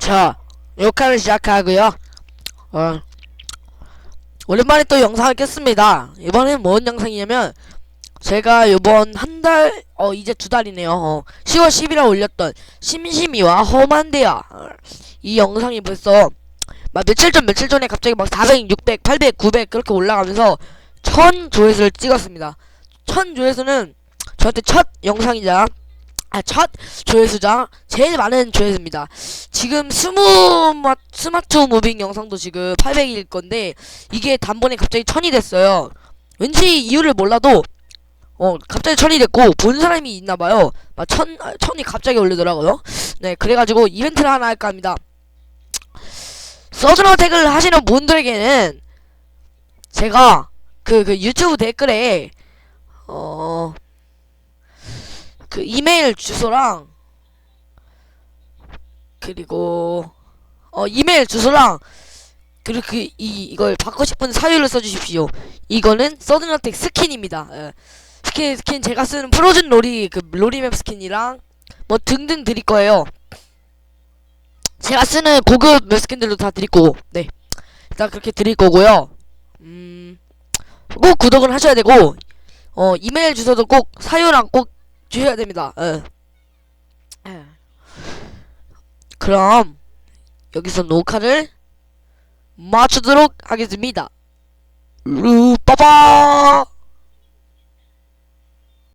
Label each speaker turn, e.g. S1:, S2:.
S1: 자, 욕하를 시작하고요. 어, 오랜만에 또 영상을 켰습니다. 이번엔 뭔 영상이냐면, 제가 이번 한 달, 어, 이제 두 달이네요. 어, 10월 10일에 올렸던 심심이와 험한데야. 어, 이 영상이 벌써, 막 며칠 전, 며칠 전에 갑자기 막 400, 600, 800, 900 그렇게 올라가면서 1000 조회수를 찍었습니다. 1000 조회수는 저한테 첫 영상이자, 아, 첫 조회수자 제일 많은 조회수입니다. 지금 스무 마, 스마트 무빙 영상도 지금 800일 건데 이게 단번에 갑자기 1000이 됐어요. 왠지 이유를 몰라도 어 갑자기 1000이 됐고 본 사람이 있나 봐요. 막 1000, 1000이 갑자기 올리더라고요. 네, 그래가지고 이벤트를 하나 할까 합니다. 서든어 택을 하시는 분들에게는 제가 그, 그 유튜브 댓글에 어 그 이메일 주소랑 그리고 어 이메일 주소랑 그리고 그 이 이걸 받고 싶은 사유를 써주십시오. 이거는 서든어택 스킨입니다. 예. 스킨 스킨 제가 쓰는 프로즌 로리 그 로리맵 스킨이랑 뭐 등등 드릴 거예요. 제가 쓰는 고급 맵 스킨들도 다 드릴 거고 네 일단 그렇게 드릴 거고요. 음꼭 구독을 하셔야 되고 어 이메일 주소도 꼭 사유랑 꼭 주셔야 됩니다. 예. 예. 그럼 여기서 녹화를 마치도록 하겠습니다. 루 빠바.